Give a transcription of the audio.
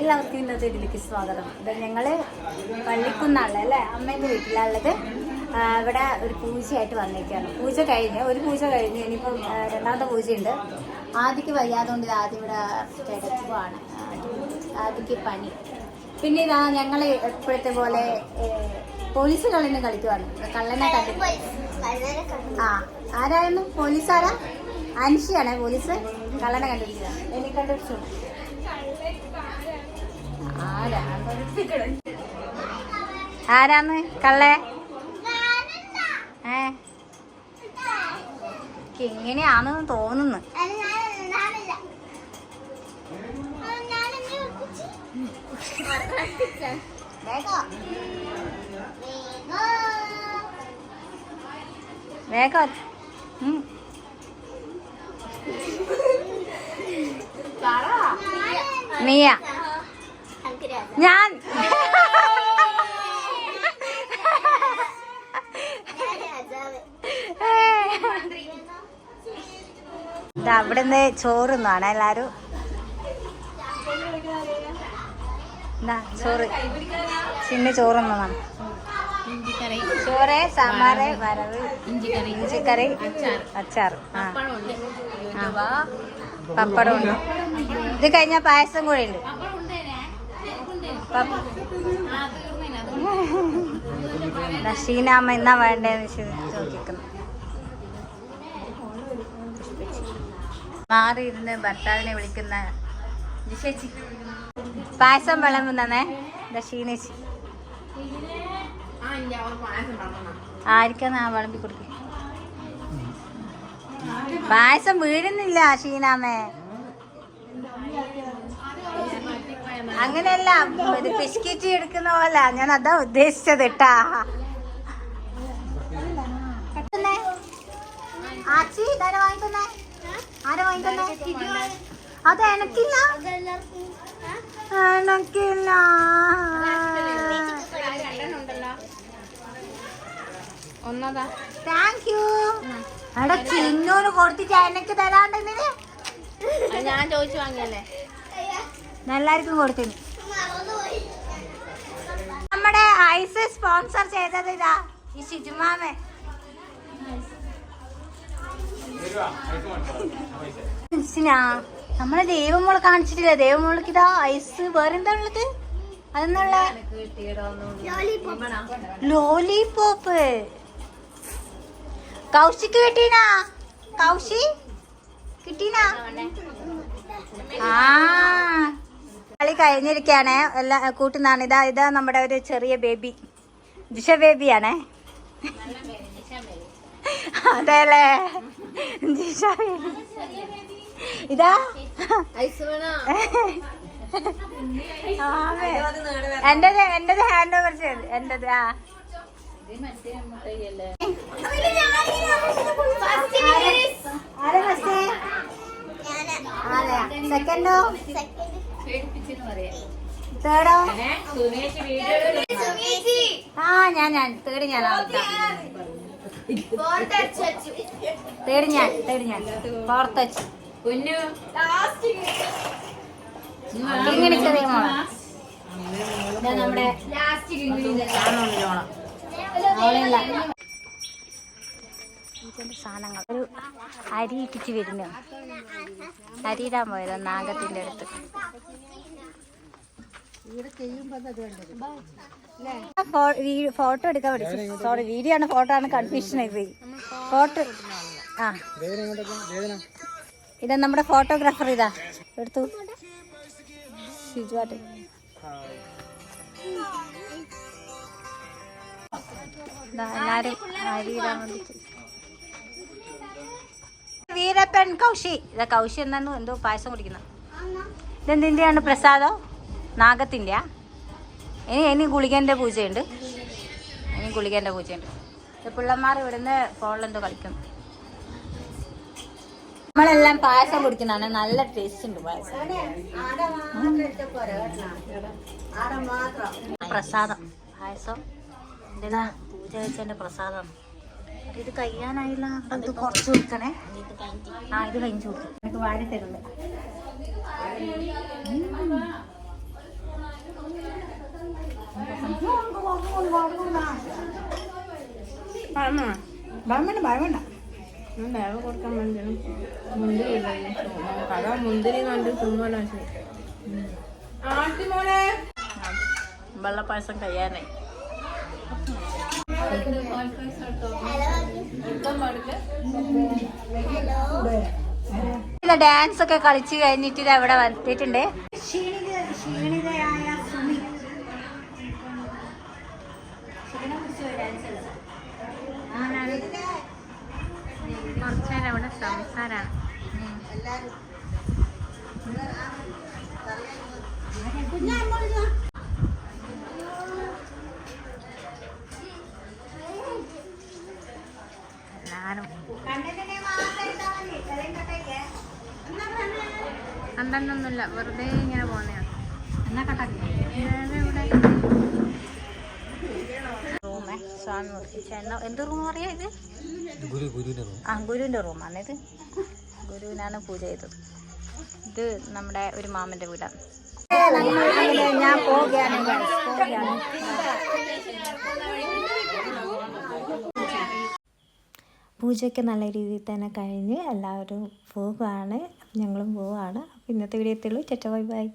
എല്ലാവർക്കും ഇന്നത്തെ ഇതിലേക്ക് സ്വാഗതം. ഇത് ഞങ്ങൾ പള്ളിക്കുന്നാളിൽ അല്ലേ? അമ്മേന്റെ വീട്ടിലുള്ളത് ഇവിടെ ഒരു പൂജയായിട്ട് വന്നേക്കാണ്. പൂജ കഴിഞ്ഞ് ഒരു പൂജ കഴിഞ്ഞ് ഇനിയിപ്പം രണ്ടാമത്തെ പൂജയുണ്ട്. ആദ്യക്ക് വയ്യാതുകൊണ്ട് ഇത് ആദ്യം ഇവിടെ കിടക്കുവാണ് ആദ്യക്ക് പനി പിന്നെ ഇതാ ഞങ്ങൾ എപ്പോഴത്തെ പോലെ പോലീസ് കള്ളനും കളിക്കുവാണ്. കള്ളനെ കണ്ടിട്ട് ആ ആരായിരുന്നു? പോലീസ് ആരാ അൻഷിയാണേ പോലീസ്? കള്ളനെ കണ്ടുപിടിക്കുക എന്നെ കണ്ടുപിടിച്ചു ആരാന്ന്? കള്ളേ? ഏ? എങ്ങനെയാണെന്ന് തോന്നുന്നു. വേഗം ഉം. ഞാൻ അവിടുന്ന് ചോറുന്നാണ് എല്ലാരും. ചോറ്. ചിന്ന ചോറുന്നതാണ്. ചോറ് സാമ്പാറ് വരവ് ഇഞ്ചിക്കറി. അച്ചാർ. പപ്പടം ഉണ്ട് ഇത് കഴിഞ്ഞ പായസം കൂടെ ഉണ്ട്. ഷീനാമ്മ എന്നാ വേണ്ടതെന്ന് ചോദിക്കുന്നു. മാറിയിരുന്ന് ഭർത്താവിനെ വിളിക്കുന്ന ചേച്ചി പായസം വിളമ്പുന്നേ ആയിരിക്കാന്ന് ആ വിളമ്പി കൊടുക്കും. പായസം വീഴുന്നില്ല ഷീനാമേ അങ്ങനെയല്ല ഒരു ബിസ്ക്കറ്റ് എടുക്കുന്ന പോലെ. ഞാൻ അതാ ഉദ്ദേശിച്ചത് കേട്ടാ ആച്ചി ഇതാരാ വാങ്ങിക്കുന്നേ? ആരാ വാങ്ങിക്കുന്നേ? അത് എനക്കില്ല. എനക്കില്ല. താങ്ക് യു എടാ ചിന്നൂന് കൊടുത്തിട്ട് എനിക്ക് തരാണ്ടെന്നിന് ഞാൻ ചോദിച്ചു വാങ്ങിയല്ലേ? എല്ലാവർക്കും കൊടുത്തിന്. നമ്മുടെ ഐസ് സ്പോൺസർ ചെയ്തത് ഇതാ ഈ ഷിജുമാമേ നമ്മൾ നമ്മളെ ദൈവമോൾ കാണിച്ചിട്ടില്ല? ദൈവമോൾക്ക് ഇതാ ഐസ്. വേറെന്താ ഉള്ളത്? അതെന്നുള്ള ലോലിപോപ്പ്. കൗശിക്ക് കിട്ടീനാ? കൗശി? കിട്ടീനാ? ആ. കളി കഴിഞ്ഞിരിക്കുകയാണേ എല്ലാ കൂട്ടുന്നാണ് ഇതാ ഇതാ നമ്മുടെ ഒരു ചെറിയ ബേബി. ജിഷ ബേബിയാണേ. അതെല്ലേ ജിഷ ബേബി. ഇതാ. എന്റെ എന്റെ ഹാൻഡ് ഓവർ ചെയ്ത് എന്റെ ആ. സെക്കൻഡോ തേർഡോ ആ ഞാൻ ഞാൻ. തേർഡ് ഞാൻ തേർഡ് ഞാൻ തേർഡ് ഞാൻ. ഫോർത്ത് വെച്ച് ഇങ്ങനെ ചെറിയ മോളാണ് നമ്മുടെ അവളെയല്ല. ഇതിന്റെ സാധനങ്ങൾ. ഒരു അരി ഇട്ടിച്ച് വരുന്നു. അരിയിടാൻ പോയത് നാഗത്തിന്റെ അടുത്ത്. ഫോട്ടോ എടുക്കാൻ പഠിച്ചു സോറി വീഡിയോ ആണ് ഫോട്ടോ ആണ് കൺഫ്യൂഷൻ ആയി ഫോട്ടോ ആ. ഇതാ നമ്മുടെ ഫോട്ടോഗ്രാഫർ ഇതാ. എടുത്തു. ഷിജുവാട്ട് എല്ലാരും അരിയിടാൻ വേണ്ടിട്ട്. വീരപ്പൻ കൗശി. ഇതാ കൗശി എന്നാണ് എന്തോ പായസം കുടിക്കുന്ന ഇതെന്തിന്റെയാണ് പ്രസാദോ? നാഗത്തിന്റെയാ ഇനി ഇനി ഗുളികന്റെ പൂജയുണ്ട്. ഇനി ഗുളികന്റെ പൂജയുണ്ട്. പിള്ളന്മാർ പിള്ളമാർ ഇവിടുന്ന് ഫോണിലെന്തോ കളിക്കുന്നു നമ്മളെല്ലാം പായസം കുടിക്കുന്നതാണ്. നല്ല ടേസ്റ്റ് ഉണ്ട് പായസം. പ്രസാദം. പായസം. എന്തിനാ പൂജ വെച്ചതിന്റെ പ്രസാദം. ഇത് കഴിയാനായില്ല. ഇത് കുറച്ച് കൊടുക്കണേ ആ ഇത് കഴിഞ്ഞു കൊടുക്കും എനിക്ക് വാരി തരുന്നത് ഭയങ്കര ഭയങ്കര വേഗം കൊടുക്കാൻ വേണ്ടി മുന്തിരി കഥ മുന്തിരി കണ്ട് തിന്നുമല്ലോ വെള്ളപ്പായസം കഴിയാനായി. ഡാൻസ് ഒക്കെ കളിച്ച് കഴിഞ്ഞിട്ട് ഇത് എവിടെ വന്നിട്ടുണ്ട്. സംസാരാണ് കണ്ടൊന്നുമില്ല വെറുതെ ഇങ്ങനെ പോന്നെയാണ് എന്നാ കട്ടാക്കി റൂമേ സ്വാമി മുറിച്ച എന്ത് റൂം പറയാ ഇത്? ആ ഗുരുവിന്റെ റൂമാണ് ഇത്. ഗുരുവിനാണ് പൂജ ചെയ്തത്. ഇത് നമ്മുടെ ഒരു മാമന്റെ വീടാണ്. ഞാൻ പോവുകയാണ്. പൂജയൊക്കെ നല്ല രീതിയിൽ തന്നെ കഴിഞ്ഞ് എല്ലാവരും പോവുകയാണ് ഞങ്ങളും പോവുകയാണ് അപ്പോൾ ഇന്നത്തെ വീഡിയോ എത്തുള്ളൂ ചേട്ടാ ബൈ ബൈ.